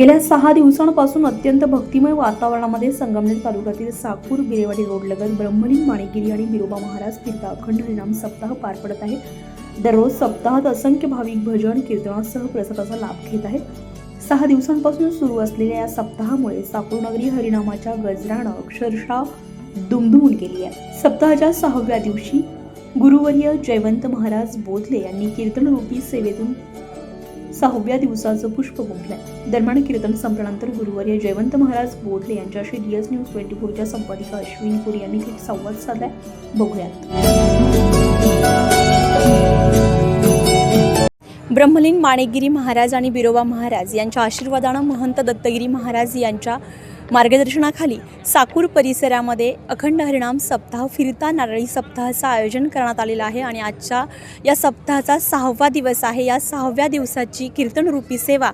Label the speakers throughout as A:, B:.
A: गेल्या सहा दिवसांपासून अत्यंत भक्तिमय वातावरणामध्ये संगमनेर तालुक्यातील साकूर बिरेवाडी रोडलगत ब्रह्मलिंग माणिकगिरी आणि बिरोबा महाराज तीर्थ अखंड हरिनाम सप्ताह पार पडत आहे. दररोज सप्ताहात असंख्य भाविक भजन कीर्तनासह प्रसादाचा लाभ घेत आहेत. सहा दिवसांपासून सुरू असलेल्या या सप्ताहामुळे साकूर नगरी हरिनामाच्या गजरानं अक्षरशः दुमदुमून गेली आहे. सप्ताहाच्या सहाव्या दिवशी गुरुवर्य जयवंत महाराज बोधले यांनी कीर्तनरूपी सेवेतून सहाव्या दिवसाचं पुष्प गुंफलंय दरम्यान कीर्तन संपल्यानंतर गुरुवारी जयवंत महाराज बोधले यांच्याशी डीएस न्यूज ट्वेंटी फोरच्या संपादिका अश्विनी पुरी यांनी थेट संवाद साधलाय बघूयात. ब्रह्मलीन माणेगिरी महाराज आणि बिरोबा महाराज यांच्या आशीर्वादानं महंत दत्तगिरी महाराज यांच्या मार्गदर्शनाखाली साकूर परिसरामध्ये अखंड हरिणाम सप्ताह फिरता नारळी सप्ताहाचं आयोजन करण्यात आलेलं आहे आणि आजच्या या सप्ताहाचा सहावा दिवस आहे. या सहाव्या दिवसाची कीर्तनरूपी सेवा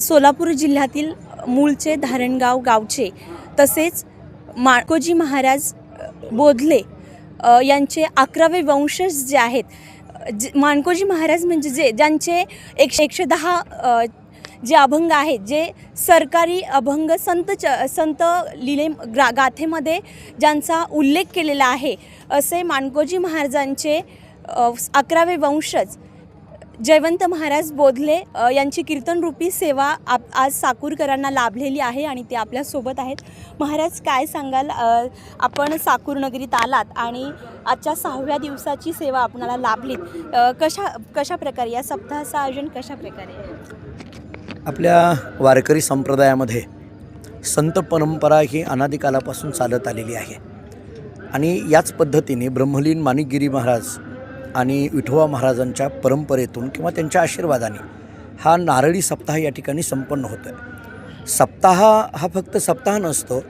A: सोलापूर जिल्ह्यातील मूळचे धारणगाव गावचे तसेच माळकोजी महाराज बोधले यांचे अकरावे वंशज जे आहेत ज जे माणकोजी महाराज म्हणजे जे ज्यांचे एकशे एकशे दहा जे अभंग आहेत जे सरकारी अभंग संत च संत लिले ग्रा गाथेमध्ये ज्यांचा उल्लेख केलेला आहे असे मानकोजी महाराजांचे अकरावे वंशज जयवंत महाराज बोधले यांची कीर्तनरूपी सेवा आप आज साकूरकरांना लाभलेली आहे आणि ते आपल्यासोबत आहेत. महाराज काय सांगाल? आपण साकूर नगरीत आलात आणि आजच्या सहाव्या दिवसाची सेवा आपणाला लाभलीत. कशा कशा प्रकारे या सप्ताहाचं आयोजन कशा प्रकारे आहे?
B: आपल्या वारकरी संप्रदायामध्ये संत परंपरा ही अनादिकालापासून चालत आलेली आहे. आणि याच पद्धतीने ब्रह्मलीन माणिकगिरी महाराज आणि विठोबा महाराजांच्या परंपरेतून किंवा त्यांच्या आशीर्वादाने हा नारळी सप्ताह या ठिकाणी संपन्न होतो आहे सप्ताह हा फक्त सप्ताह नसतो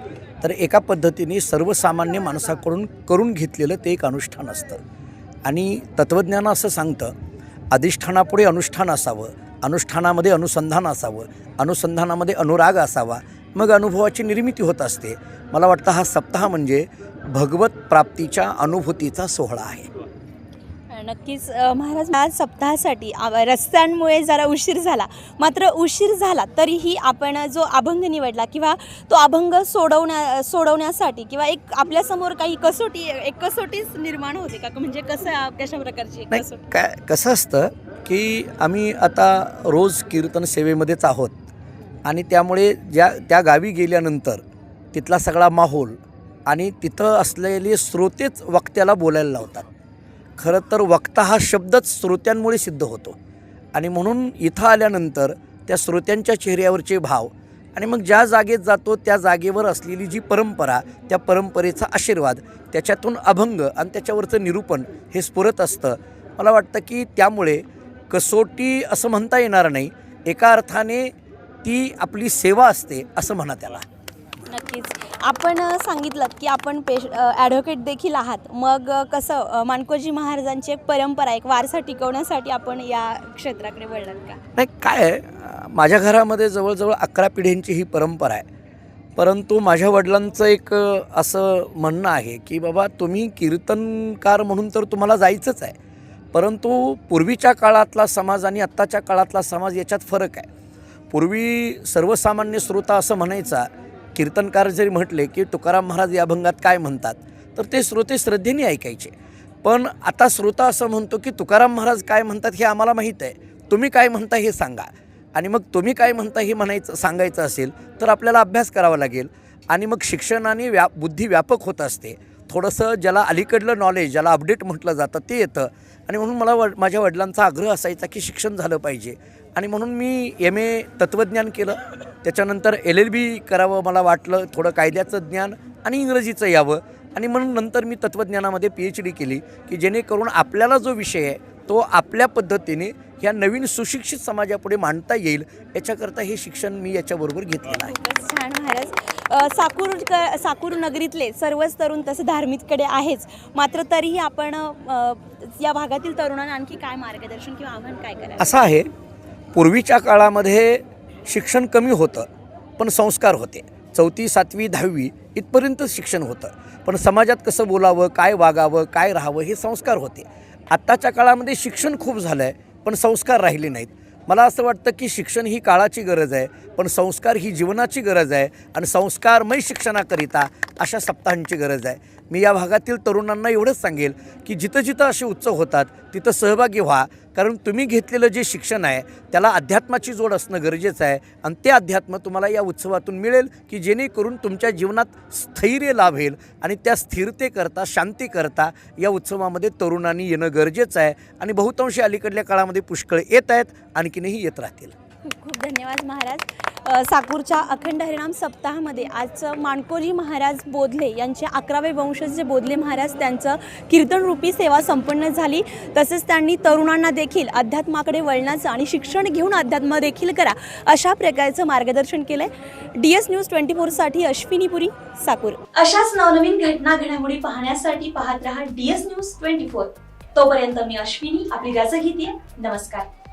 B: तर एका पद्धतीने सर्वसामान्य माणसाकडून करून घेतलेलं ते एक अनुष्ठान असतं. आणि तत्त्वज्ञान असं सांगतं अधिष्ठानापुढे अनुष्ठान असावं अनुष्ठानामध्ये अनुसंधान असावं अनुसंधानामध्ये अनुराग असावा मग अनुभवाची निर्मिती होत असते. मला वाटतं हा सप्ताह म्हणजे भगवत प्राप्तीच्या अनुभूतीचा सोहळा आहे.
A: नक्कीच महाराज आज सप्ताहासाठी रस्त्यांमुळे जरा उशीर झाला. मात्र उशीर झाला तरीही आपण जो अभंग निवडला किंवा तो अभंग सोडवण्या सोडवण्यासाठी किंवा एक आपल्यासमोर काही कसोटी एक कसोटीच निर्माण होते का? म्हणजे कसं कशा प्रकारची कसोटी?
B: काय कसं असतं की आम्ही आता रोज कीर्तन सेवेमध्येच आहोत. आणि त्यामुळे ज्या त्या गावी गेल्यानंतर तिथला सगळा माहोल आणि तिथं असलेले श्रोतेच वक्त्याला बोलायला लावतात. खरं तर वक्ता हा शब्दच श्रोत्यांमुळे सिद्ध होतो. आणि म्हणून इथं आल्यानंतर त्या श्रोत्यांच्या चेहऱ्यावरचे भाव आणि मग ज्या जागेत जातो त्या जागेवर असलेली जी परंपरा त्या परंपरेचा आशीर्वाद त्याच्यातून अभंग आणि त्याच्यावरचं निरूपण हे स्फुरत असतं. मला वाटतं की त्यामुळे कसोटी असं म्हणता येणार नाही. एका अर्थाने ती आपली सेवा असते असं म्हणा त्याला.
A: नक्कीच. आपण सांगितलं की आपण पेश ॲडव्होकेट देखील आहात. मग कसं मानकोजी महाराजांची एक परंपरा एक वारसा टिकवण्यासाठी आपण या क्षेत्राकडे वळलात का?
B: नाही काय माझ्या घरामध्ये जवळजवळ अकरा पिढ्यांची ही परंपरा आहे. परंतु माझ्या वडिलांचं एक असं म्हणणं आहे की बाबा तुम्ही कीर्तनकार म्हणून तर तुम्हाला जायचंच आहे. परंतु पूर्वीच्या काळातला समाज आणि आत्ताच्या काळातला समाज याच्यात फरक आहे. पूर्वी सर्वसामान्य श्रोता असं म्हणायचा कीर्तनकार जरी म्हटले की तुकाराम महाराज या अभंगात काय म्हणतात तर ते श्रोते श्रद्धेने ऐकायचे. पण आता श्रोता असं म्हणतो की तुकाराम महाराज काय म्हणतात हे आम्हाला माहीत आहे. तुम्ही काय म्हणता हे सांगा. आणि मग तुम्ही काय म्हणता हे म्हणायचं सांगायचं असेल तर आपल्याला अभ्यास करावा लागेल. आणि मग शिक्षणाने व्या बुद्धी व्यापक होत असते. थोडंसं ज्याला अलीकडलं नॉलेज ज्याला अपडेट म्हटलं जातं ते येतं. आणि म्हणून मला वड माझ्या वडिलांचा आग्रह असायचा की शिक्षण झालं पाहिजे. आणि म्हणून मी एम ए तत्त्वज्ञान केलं. त्याच्यानंतर एल एल बी करावं मला वाटलं थोडं कायद्याचं ज्ञान आणि इंग्रजीचं यावं. आणि म्हणून नंतर मी तत्त्वज्ञानामध्ये पी एच डी केली की जेणेकरून आपल्याला जो विषय आहे तो आपल्या पद्धतीने ह्या नवीन सुशिक्षित समाजापुढे मांडता येईल याच्याकरता हे शिक्षण मी याच्याबरोबर घेतलेलं आहे.
A: खूपच छान महाराज. साकूर क- साकूर नगरीतले सर्वच तरुण तसे धार्मिककडे आहेच. मात्र तरीही आपण अ, या भागातील तरुणांना आणखी काय मार्गदर्शन किंवा आव्हान काय करायचं
B: असं आहे पूर्वीच्या काळामध्ये शिक्षण कमी होतं पण संस्कार होते. चौथी सातवी दहावी इथपर्यंत शिक्षण होतं. पण समाजात कसं बोलावं काय वागावं काय राहावं हे संस्कार होते. आत्ताच्या काळामध्ये शिक्षण खूप झालं आहे पण संस्कार राहिले नाहीत. मला असं वाटतं की शिक्षण ही काळाची गरज आहे पण संस्कार ही जीवनाची गरज आहे आणि संस्कारमय शिक्षणाकरिता अशा सप्ताहांची गरज आहे. मी या भागातील तरुणांना एवढंच सांगेल की जिथं जिथं असे उत्सव होतात तिथं सहभागी व्हा. कारण तुम्ही घेतलेलं जे शिक्षण आहे त्याला अध्यात्माची जोड असणं गरजेचं आहे. आणि ते अध्यात्म तुम्हाला या उत्सवातून मिळेल की जेणेकरून तुमच्या जीवनात स्थैर्य लाभेल आणि त्या स्थिरतेकरता शांतीकरता या उत्सवामध्ये तरुणांनी येणं गरजेचं आहे. आणि बहुतांशी अलीकडल्या काळामध्ये पुष्कळ येत आहेत आणखीनही येत राहतील.
A: खूप खूप धन्यवाद महाराज. साकूरच्या अखंड हरिणाम सप्ताहामध्ये आज माणकोजी महाराज बोधले यांचे अकरावे वंशज जे बोधले महाराज त्यांचं कीर्तनरूपी सेवा संपन्न झाली. तसेच त्यांनी तरुणांना देखील अध्यात्माकडे वळण्याचं आणि शिक्षण घेऊन अध्यात्म देखील करा अशा प्रकारचं मार्गदर्शन केलं आहे डी एस न्यूज ट्वेंटी फोरसाठी अश्विनीपुरी साकूर
C: अशाच नवनवीन घटना घडामोडी पाहण्यासाठी पाहत रहा डीएस न्यूज ट्वेंटी फोर. तोपर्यंत मी अश्विनी आपली रजा घेते. नमस्कार.